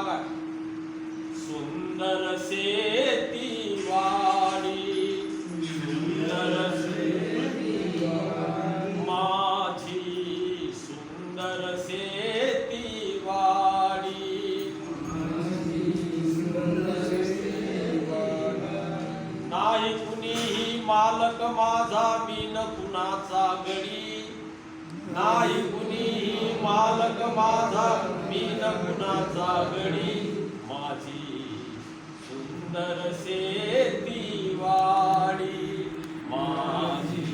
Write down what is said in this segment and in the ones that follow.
मागा सुंदर शेती वाडी. सुंदर माझी सुंदर शेती वाडी. नाही कुणीही मालक माझा मी न कुणाचा गडी. नाही कुणीही मालक माझा मी न कुणाचा गडी माझी सुंदर शेती वाडी. माझी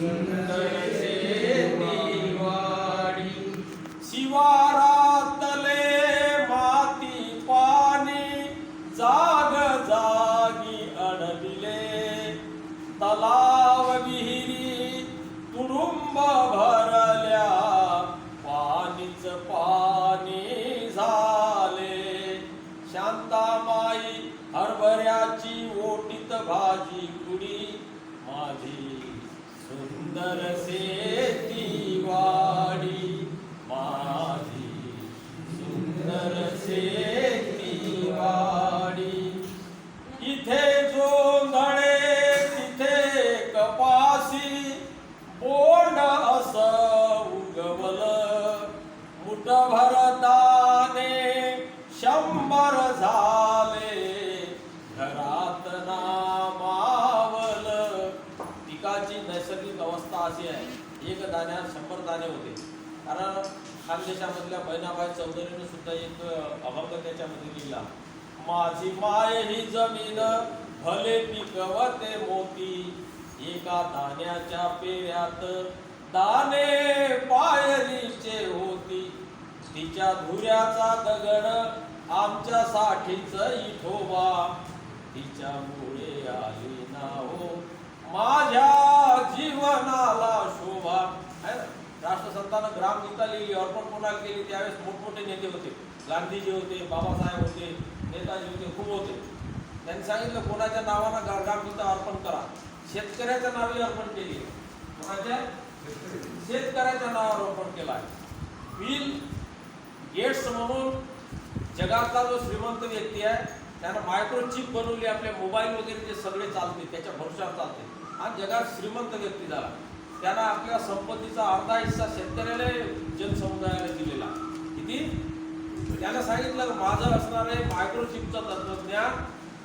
सुंदर शेती वाडी. शिवारा शांतामाई हरभऱ्याची ओटीत भाजी कुडी माझी सुंदर शेती वाडी. माझी सुंदर शेती वाडी. इथे जोंधळे तिथे कपासी बोंड असं उगवलं. मुठ भरता शंभर झाले. घरात नामावल. पिकाची नैसर्गिक अवस्था अशी आहे. एक दाण्यात शंभर दाणे होते. कारण खानदेशामधल्या बहिणाबाई चौधरीने सुद्धा एक अभंग त्याच्यामध्ये लिहिला. माझी माय ही जमीन भले पिकवते मोती एका दाण्याच्या पेऱ्यात दाणे पायरीचे होती. तिच्या धुऱ्याचा दगड आमच्यासाठीच इठोबा तिच्यामुळे आली ना हो माझ्या जीवनाला शोभा. है ना? राष्ट्रसंतानं ग्रामगीता लिहिली अर्पण कोणाला केली? त्यावेळेस मोठमोठे नेते होते. गांधीजी होते बाबासाहेब होते नेताजी होते खूप होते. त्यांनी सांगितलं कोणाच्या नावानं ग्रामगीता अर्पण करा. शेतकऱ्याच्या नावे अर्पण केली. कोणाच्या? शेतकऱ्याच्या नावावर अर्पण केला. आहे बिल गेट्स म्हणून जगातला जो श्रीमंत व्यक्ती आहे त्यानं मायक्रोचिप बनवली आपल्या मोबाईल वगैरे जे सगळे चालते त्याच्या भरोशावर चालते. आणि जगात श्रीमंत व्यक्ती झाला. त्यानं आपल्या संपत्तीचा अर्धा हिस्सा शेतकऱ्याला जनसमुदायाला दिलेला. किती? त्यानं सांगितलं माझं असणारे मायक्रोचिपचं तंत्रज्ञान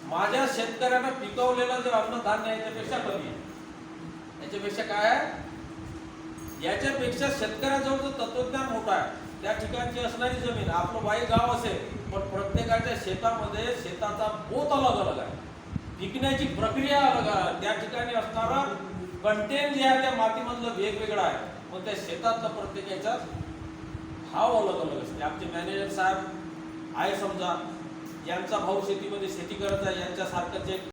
माझ्या शेतकऱ्यांना पिकवलेलं जे अन्नधान्य आहे याच्यापेक्षा कमी आहे. याच्यापेक्षा काय आहे? याच्यापेक्षा शेतकऱ्याजवळचं तत्वज्ञान मोठा आहे त्या ठिकाणची असणारी जमीन आपलं वाई गाव असेल पण प्रत्येकाच्या शेतामध्ये शेताचा बोत अलग अलग आहे. पिकण्याची प्रक्रिया अलग आहे. त्या ठिकाणी असणारा कंटेन जे आहे त्या मातीमधलं वेगवेगळं आहे. मग त्या शेतातलं प्रत्येकाच्या भाव अलग अलग असते. आमचे मॅनेजर साहेब आहे समजा यांचा भाऊ शेतीमध्ये शेती करत आहे यांच्यासारखं जे